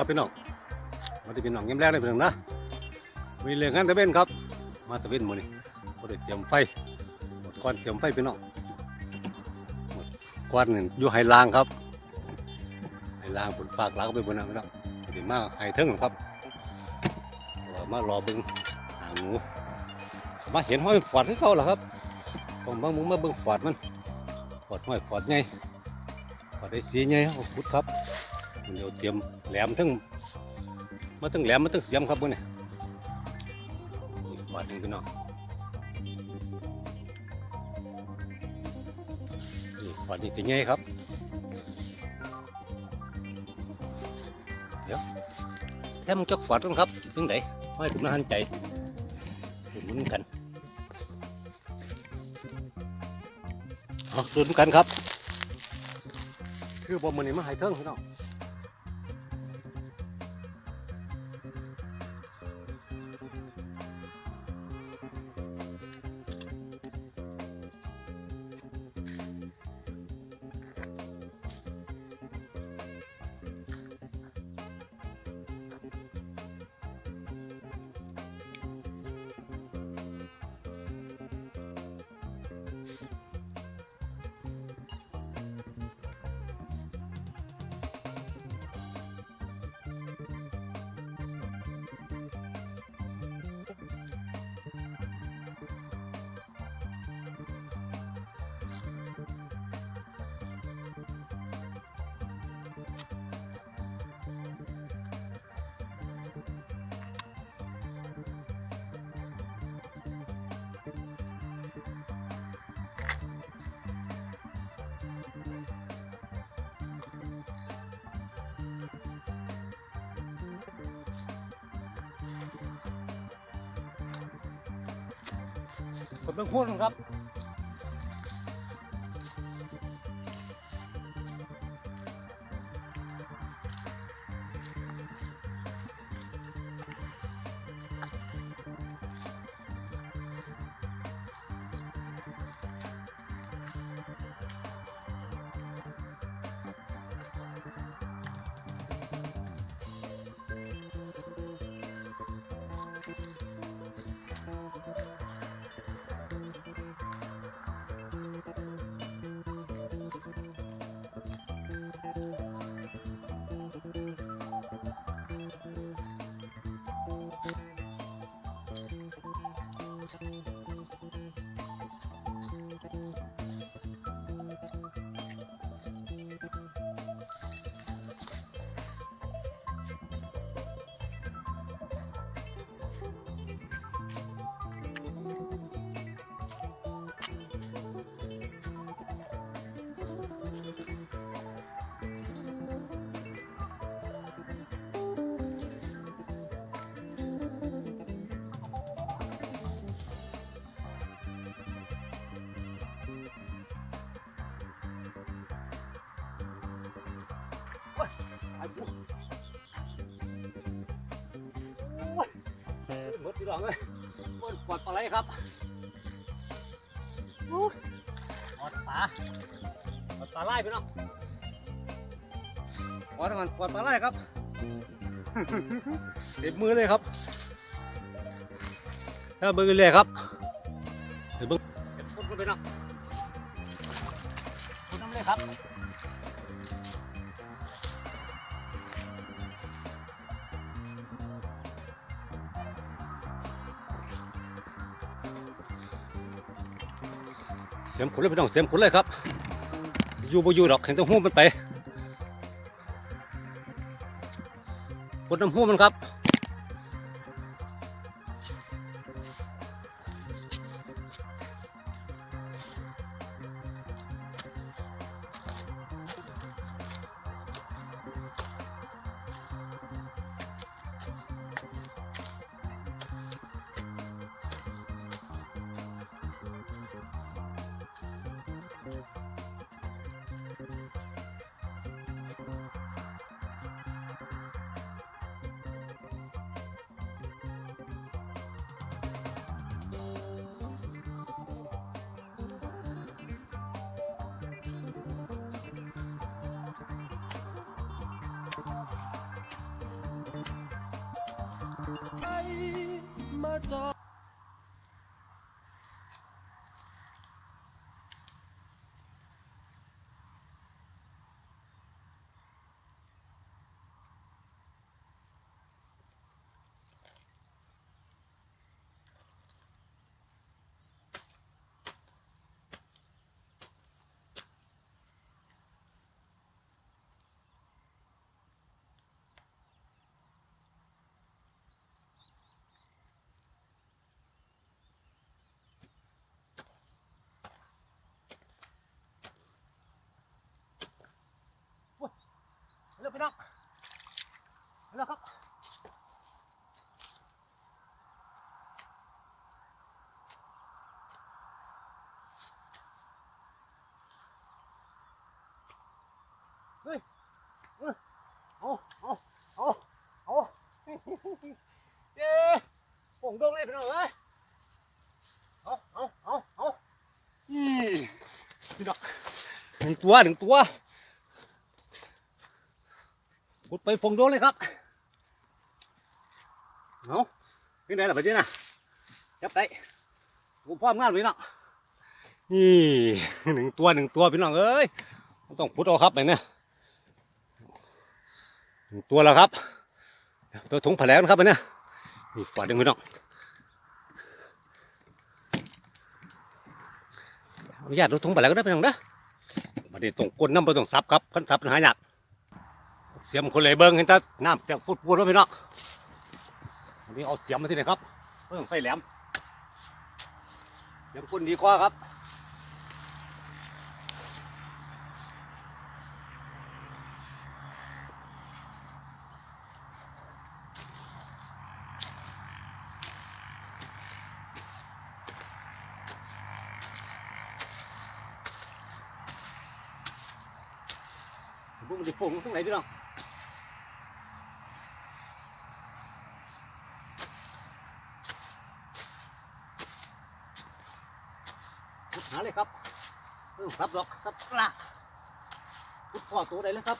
ครับพี่น้องมาที่พี่น้องยิ้มแรกเลยพี่น้องนะมีเรื่องงานตะเวนครับ มาตะเวนมือนี้บ่ได้เตรียมไฟหมดก้อนเตรียมไฟพี่น้องหมดก้อนหนึ่งอยู่ไฮลางครับไฮลางผลฝากลังไปบนนั้นพี่น้องเดี๋ยวมาไฮเทิงครับรอมารอเบิ่งหางหมูมาเห็นห้อยฟอดที่เขาเหรอครับต้องมามึงมาเบิ่งฟอดมันฟอดห้อยฟอดใหญ่ฟอดได้สีใหญ่เอาพุดครับ เดี๋ยวเตรียมแหลมทั้งมาทั้งแหลมมาทั้งเสียมครับพวกนี้บาดหนึงพี่น้องนี่บาดนี้จะใหญ่ครับเดี๋ยวแค่มึงจักฝาดกันครับถึงไหนไม่ผมน่าหันใจดูมุนกันเอาดูนกันครับ คือบอมมันนี่มาให้เทิงพี่น้อง ผมเบื้องหุ้นครับ หมดพี่น้องเลยหมดปอดปลาไหลครับโอ้ยปอดปลาปอดปลาไหลพี่น้องปอดมันปอดปลาไหลครับเด็บมือเลยครับถ้าเบิ่งเลยครับเดี๋ยวเบิ่งเก็บคนกันไปน้องคนน้ำเลยครับ ขุนเลยพี่น้องเสียมขุนเลยครับ อยู่บ่อยู่ดอกเห็นต้องหูมันไปกดน้ำหู้มันครับ มาจอ เร็วพี่น้องเร็วครับเฮ้ยเอ้ยเอาเอาเอาเอาเย้ผงดงเลยพี่น้องเอ้ยเอาเอาเอาเอาอีพี่น้องหนึ่ง ตัวหนึ่งตัวขุดไปฟงโดนเลยครับเอาเป็นไงล่ะพี่น่ะจับได้กูพร้อมงานพี่น้องนี่หนึ่งตัวหนึ่งตัวพี่น้องเอ้ยต้องขุดเอาครับไปเนี่ยหนึ่งตัวแล้วครับเดี๋ยวถุงแผลงนะครับไปเนี่ยนี่ฝาดึงพี่น้องอนุญาตดูถุงแผลงก็ได้พี่น้องนะ บันนี้ต้องก้นน้ำไปต้องซับครับขั้นซับหายากเสียมคนเลยเบิ้งเห็นตาน้ำแต่พูดพูดว่าพี่น้องวันนี้เอาเสียมมาที่ไหนครับเพิ่งใส่แหลมเสียมคนดีกว่าครับพวกมันจะโป่ งตรงไหนพี่น้องหาเลยครับเออครับหรอกสับปลาพุดพ่อตัวใดเลยครับ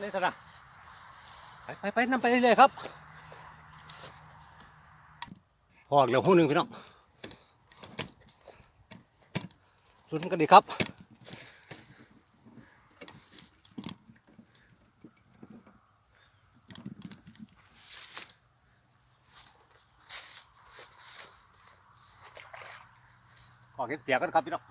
เลยเถอะนะไปไปไปนำไปเรื่อยๆครับพออกเหลือหูหนึ่งพี่น้องลุ้นกันดีครับขอเก็บเสียกันครับพี่น้อง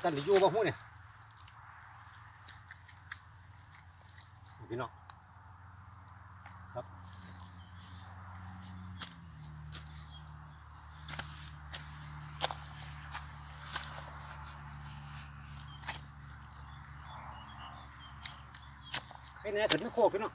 ำกันดีอยู่บ่หูเนี่ยพี่น้องครับแค่นี้ถึงไม่โคกพี่น้อง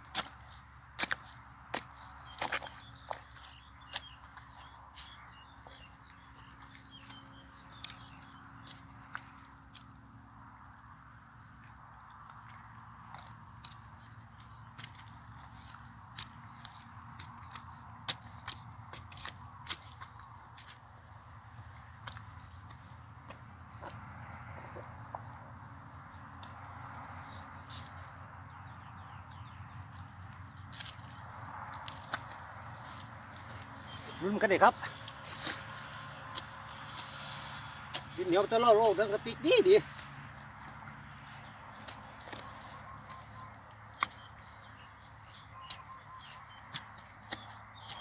รุ่นกันเลยครับดินเหนียวจะล่อโลกแล้วกรติกดีดี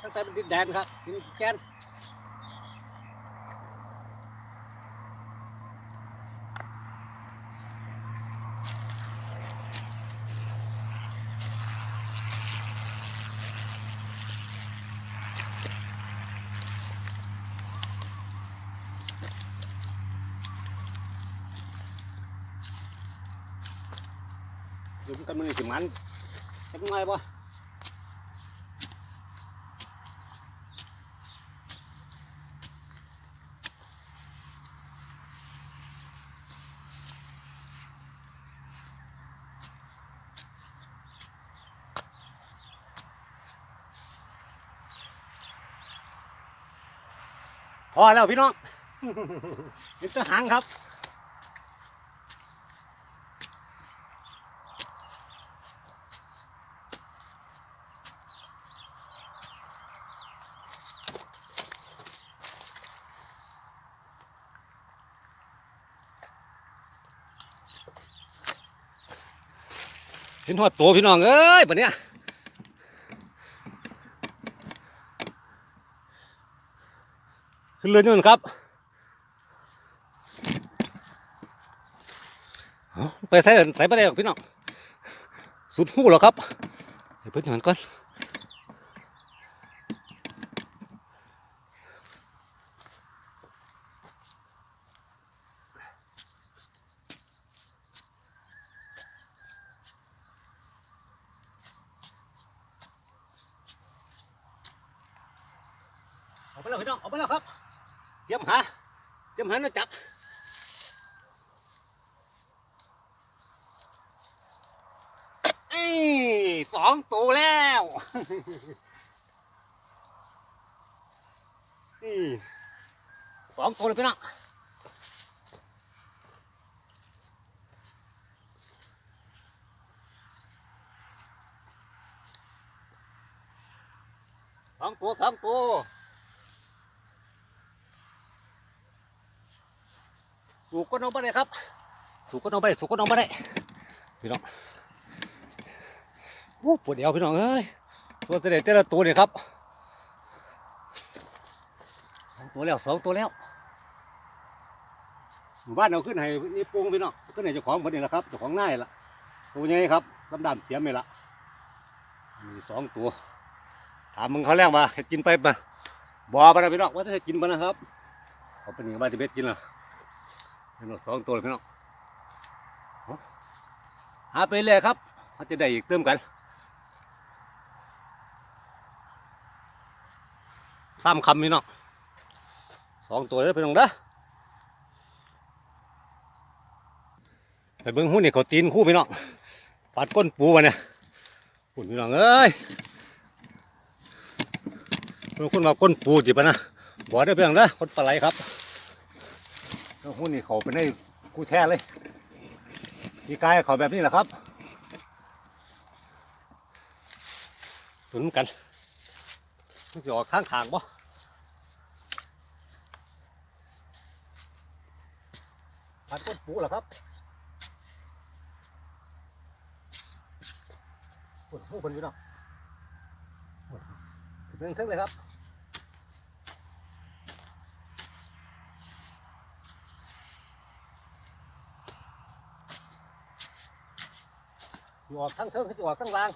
ตั้งแต่เป็นดินแดนครับดินแกน หลุมกันมือสิมันจักหน่อยบ่พอแล้วพี่น้องเป็นตัวหางครับ เห็นหอดตัวพี่น้องเอ้ยปะเนี้ยขึ้นเรือนอยู่นครับไปใส่ใส่ไปได้หรอกพี่น้องสุดหูแล้วครับเดี๋ยวเพิ่นหันก่อน แล้วพี่น้องออกไปแล้วครับเตรียมหาเตรียมหาแล้วจับเอ้สองตัวแล้วนี่สองตัวเลยพี่น้องสองตัวสองตัว สูกก็น้องไม่ได้ครับ สูกก็น้องไม่ได้สูกก็น้องไม่ได้พี่น้องโอ้ปวดเอวพี่น้องเอ้ยตัวเสด็จแต่ละตัวเนี่ยครับสองตัวแล้วสองตัวแล้วหมู่บ้านเราขึ้นให้นี่ปูงพี่น้องขึ้นให้เจ้าของคนนี้แหละครับเจ้าของง่ายละตัวใหญ่ครับสำดามเสียมนี่ละมีสองตัวถามมึงเขาแรงว่าเห็ดกินไปปะบ่ปนะพี่น้องว่าจะเห็ดกินปะนะครับเขาเป็นอยังไงบ้านที่เบ็ดกินล่ะ พี่น้องสองตัวเลยพี่น้องเอาหาไปเลยครับเขาจะได้อีกเติมกันสามคำพี่น้องสองตัวเลยพี่น้องเด้อไปเบิ้งหุ้นนี่เขาตีนคู่พี่น้องปัดก้นปูมาเนี่ยหุ่นพี่น้องเอ้ยบางคนมาก้นปูจีบนะบอได้เพียงนะคนปลาไหลครับ หุ้นนี่เขาเป็นได้กู้แท้เลยมีกายเขาแบบนี้แหละครับตุนกันมันจะออกข้างทางบ่ปัดต้นปูเหรอครับปวดหูคนอยู่เนาะถึงถึงเลยครับ อยู่ออกทั้งเทิงอยู่ออกทั้งล่าง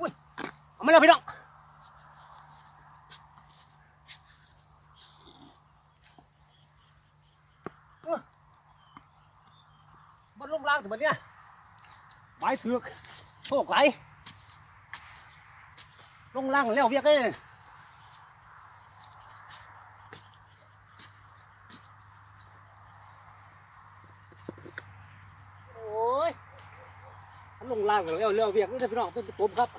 อุ้ยเอามาแล้วพี่น้องเอ้อมันลงล่างถึงมันเนี่ยไม้เสือกโชคไหลลงล่างแล้วเวียกเลยางกันแล้วเรื่องเวียกนี่จะพี่น้องเป็นตุ่มครับ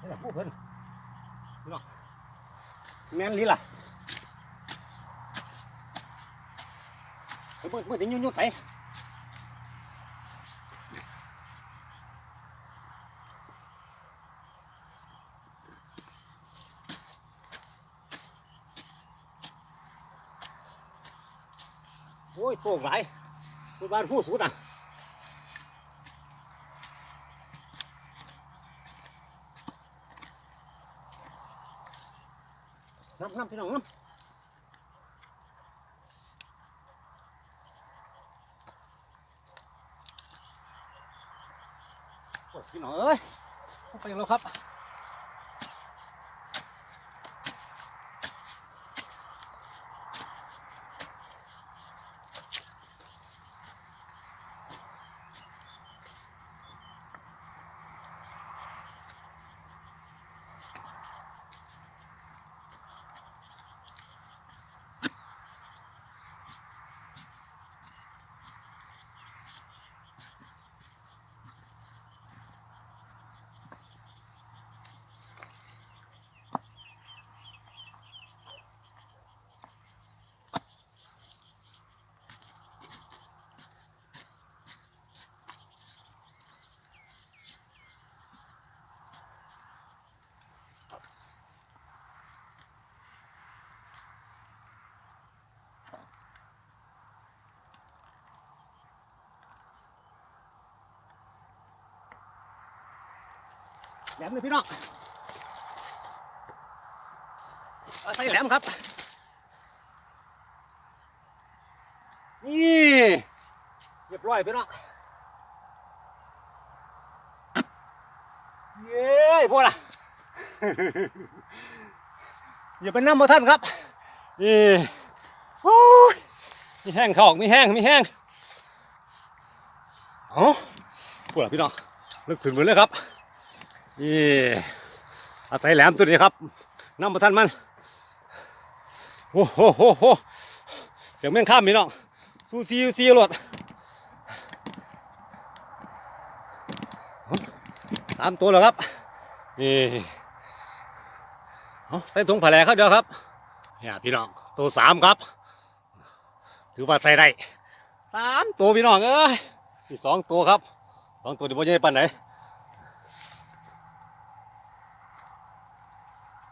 นี่ล่ะผู้เพิ่นพี่น้องแม่นลีล่ะเฮ้ยเมื่อเมื่อถึงยุ่งยุ่งไส โอ้ยโป่งหลายผู้บ้านผู้สูดอะน้ำน้ำพี่น้องน้ำพี่น้องเอ้ยไปแล้วครับ แหลมเลยพี่น้องเอาใส่แหลมครับ นี่เรียบร้อยพี่น้องเย้ยพวกน่ะอย่าไปน้ำมาท่านครับนี่โอ้ยมีแห้งเขาออกมีแห้งมีแห้งเอ้าพวกน่ะพี่น้องลึกถึงเลยครับ นี่อาศัยแหลมตัวนี้ครับน้ำประทันมันโอ้โหโหโหเสียงแม่งข้ามพี่น้องซูซีซูซีรถสามตัวแล้วครับนี่เอาใส่ถุงผ้าแหลครับเดียวครับเนี่ยพี่น้องตัวสามครับ ถือว่าใส่ได้สามตัวพี่น้องเอ้ยมีสองตัวครับสองตัวเดี๋ยวพ่อใหญ่ปันไหน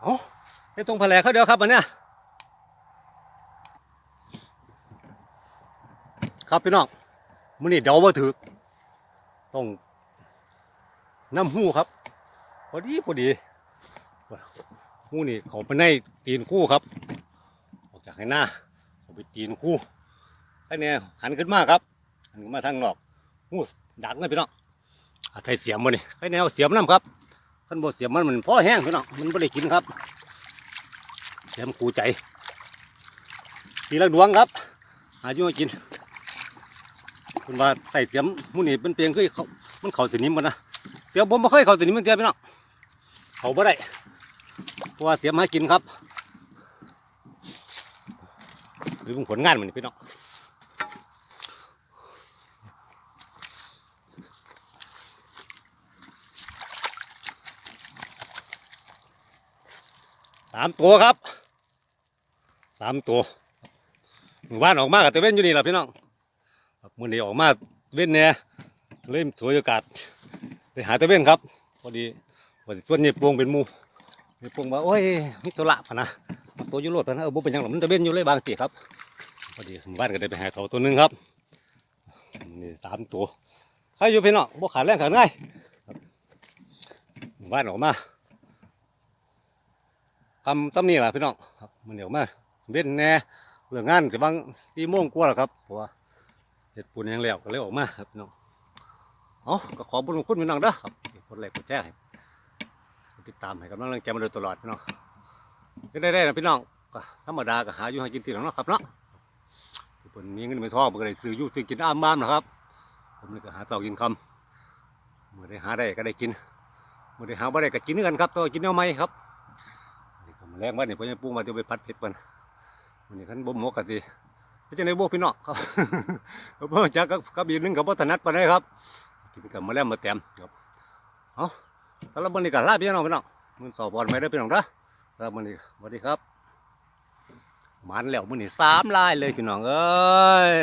อาไอ้ตรงแผลเขาเดียวครับอันเนี้ยครับพี่น้องมื้อนี้เดาว่าถือต้องน้ำหูครับพอดีพอดีหูนี่เขาไปในตีนคู่ครับ ออกจากให้หน้าเขาไปตีนคู่ไอ้เนี่ยหันขึ้นมาครับหันขึ้นมาทางนอกหูดักเลยพี่น้องอาศัยเสียมมานี่ไอ้แนวเสียมน้ำครับ ขันบ่เสียมมันมันพ่อแห้งพี่น้องมันไม่ได้กินครับ เสียมคูใจทีละดวงครับหาอยู่มากินคุณว่าใส่เสียมหมูนี่เป็นเพียงคือเขามันเข่าสนิมมันนะเสียมผมไม่เคยเข่าสนิมมันเดียวพี่น้องเขาบ่ได้เพราะว่าเสียมหากินครับหรือผลงานมันนี่พี่น้อง สามตัวครับสามตัวหมู่บ้านออกมากับตะเว้นอยู่นี่แหละพี่น้องมื่อนี้ออกมาเว้นเนี่ยเล่มสวยอากาศไปหาตะเว้นครับพอดีวันส่วนนี่ปวงเป็นมูนี่ปวงว่าโอ้ยมีตัวละพนะตัวยุโรดพนะเออบุเป็นยังหรอกมันตะเว้นอยู่เลยบางทีครับพอดีหมู่บ้านก็ได้ไปหาเต่าตัวหนึงครับนี่สามตัวใครอยู่พี่น้องบ่ขาแรงขาง่ายหมู่บ้านออกมา คำซ้ำนี่แหละพี่น้องครับมันเดี๋ยวมาเว้นแน่เรื่องงานกับบางปีโมงกว่าแล้วครับเพราะว่าเห็ดปูนยังแล้วก็เลยออกมาครับพี่น้องเอาก็ขอบุญคุณพี่น้องเด้อครับคนแรกกดแจ้งติดตามให้กำลังใจมาโดยตลอดพี่น้องก็ได้ได้นะพี่น้องก็ธรรมดาก็หาอยู่ให้กินทีหลังเนาะครับเนาะเพิ่นมีเงินไม่ท้องเพิ่นก็ได้ซื้ออยู่ซื้อกินอ้ามบ้ามนะครับ ผมนี่ก็หาเจ้ากินคำเมื่อได้หาได้ก็ได้กินเมื่อได้หาบ่ได้ก็กินกันครับตัวกินแนวใหม่ครับ แรงว่าเนี่ยพ่อยังปรุงมาเดี๋ยวไปพัดเผ็ดเปิ้นวันนี้ขันบ่หมกกะสิไม่ใช่ในโบพี่น้องครับเพิ่งจักกับบีนึงกับบ่ถนัดปานใดครับกินกับมาแล้วมาแต้มครับเอาสำหรับวันนี้ก็ลาพี่น้องพี่น้องมันสอบบอลไม่ได้พี่น้องเด้อครับมื้อนี้สวัสดีครับมันแล้วมื้อนี้สามลายเลยพี่น้องเอ้ย